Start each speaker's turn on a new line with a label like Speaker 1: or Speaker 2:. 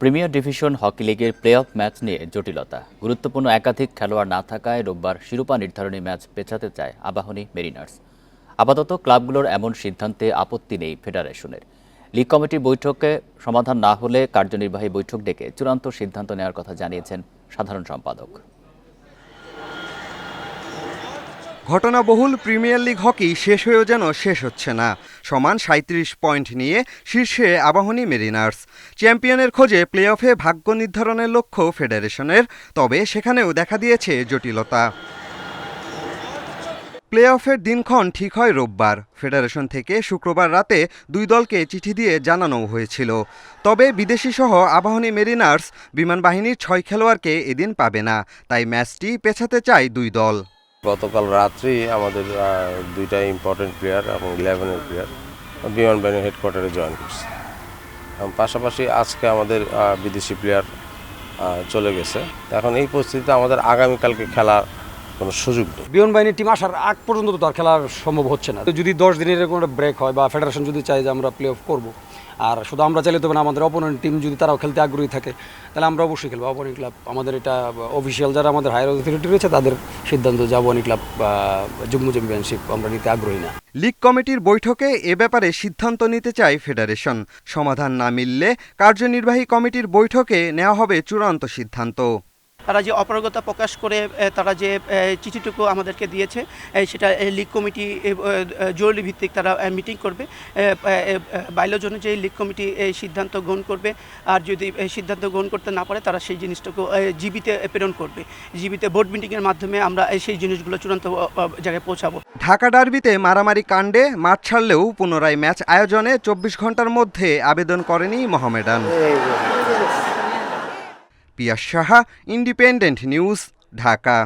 Speaker 1: Premier division hockey লিগের play off match নিয়ে জটিলতা। গুরুত্বপূর্ণ একাধিক খেলোয়াড় না থাকায় রোববার শিরোপা নির্ধারণী ম্যাচ পেছাতে চায় আবাহনী মেরিনার্স। আপাতত ক্লাবগুলোর এমন সিদ্ধান্তে আপত্তি নেই ফেডারেশনের। লিগ কমিটির বৈঠকে সমাধান না হলে কার্যনির্বাহী বৈঠক ডেকে চূড়ান্ত সিদ্ধান্ত নেওয়ার কথা জানিয়েছেন সাধারণ সম্পাদক।
Speaker 2: ঘটনাবহুল প্রিমিয়ার লিগ হকি শেষ হয়েও যেন শেষ হচ্ছে না। সমান সাঁত্রিশ পয়েন্ট নিয়ে শীর্ষে আবাহনী মেরিনার্স। চ্যাম্পিয়নের খোঁজে প্লে অফে ভাগ্য নির্ধারণের লক্ষ্য ফেডারেশনের, তবে সেখানেও দেখা দিয়েছে জটিলতা। প্লে অফের দিনক্ষণ ঠিক হয় রোববার। ফেডারেশন থেকে শুক্রবার রাতে দুই দলকে চিঠি দিয়ে জানানো হয়েছিল। তবে বিদেশি সহ আবাহনী মেরিনার্স বিমান বাহিনীর ছয় খেলোয়াড়কে এদিন পাবে না, তাই ম্যাচটি পেছাতে চায় দুই দল।
Speaker 3: গতকাল রাত্রি আমাদের দুইটা ইম্পর্টেন্ট প্লেয়ার এবং ইলেভেনের প্লেয়ার বিমান বাহিনীর হেডকোয়ার্টারে জয়েন করছে। এবং পাশাপাশি আজকে আমাদের বিদেশি প্লেয়ার চলে গেছে। এখন এই পরিস্থিতিতে আমাদের আগামীকালকে খেলার কোনো সুযোগ নেই।
Speaker 4: বিমান বাহিনীর টিম আসার আগ পর্যন্ত তো তার খেলা সম্ভব হচ্ছে না। যদি দশ দিনের একটা ব্রেক হয় বা ফেডারেশন যদি চায় যে আমরা প্লে অফ করব আর শুধু আমরা চাইলে তো না আমাদের অপোনেন্ট টিম যদি তারাও খেলতে আগ্রহী থাকে, তাহলে আমরা অবশ্যই খেলব। অপোনেন্ট ক্লাব আমাদের এটা অফিসিয়াল যারা আমাদের হায়ার অথরিটি রয়েছে, তাদের সিদ্ধান্ত যে অপোনেন্ট ক্লাব যুগ্ম চ্যাম্পিয়নশিপ আমরা নিতে আগ্রহী না।
Speaker 2: লিগ কমিটির বৈঠকে এ ব্যাপারে সিদ্ধান্ত নিতে চায় ফেডারেশন সমাধান না মিললে কার্যনির্বাহী কমিটির বৈঠকে নেওয়া হবে চূড়ান্ত সিদ্ধান্ত।
Speaker 5: তারা যে অপারগতা প্রকাশ করে তারা যে চিঠিটুকু আমাদেরকে দিয়েছে সেটা লিগ কমিটি জরুরি ভিত্তিক তারা মিটিং করবে। বাইলোর জন্য যে লিগ কমিটি এই সিদ্ধান্ত গ্রহণ করবে। আর যদি এই সিদ্ধান্ত গ্রহণ করতে না পারে তারা সেই জিনিসটুকু জিবিতে প্রেরণ করবে। জিবিতে বোর্ড মিটিংয়ের মাধ্যমে আমরা সেই জিনিসগুলো চূড়ান্ত জায়গায় পৌঁছাবো।
Speaker 2: ঢাকা ডার্বিতে মারামারি কাণ্ডে মাঠ ছাড়লেও পুনরায় ম্যাচ আয়োজনে চব্বিশ ঘণ্টার মধ্যে আবেদন করেনি Mohammedan. Piyas Saha independent news Dhaka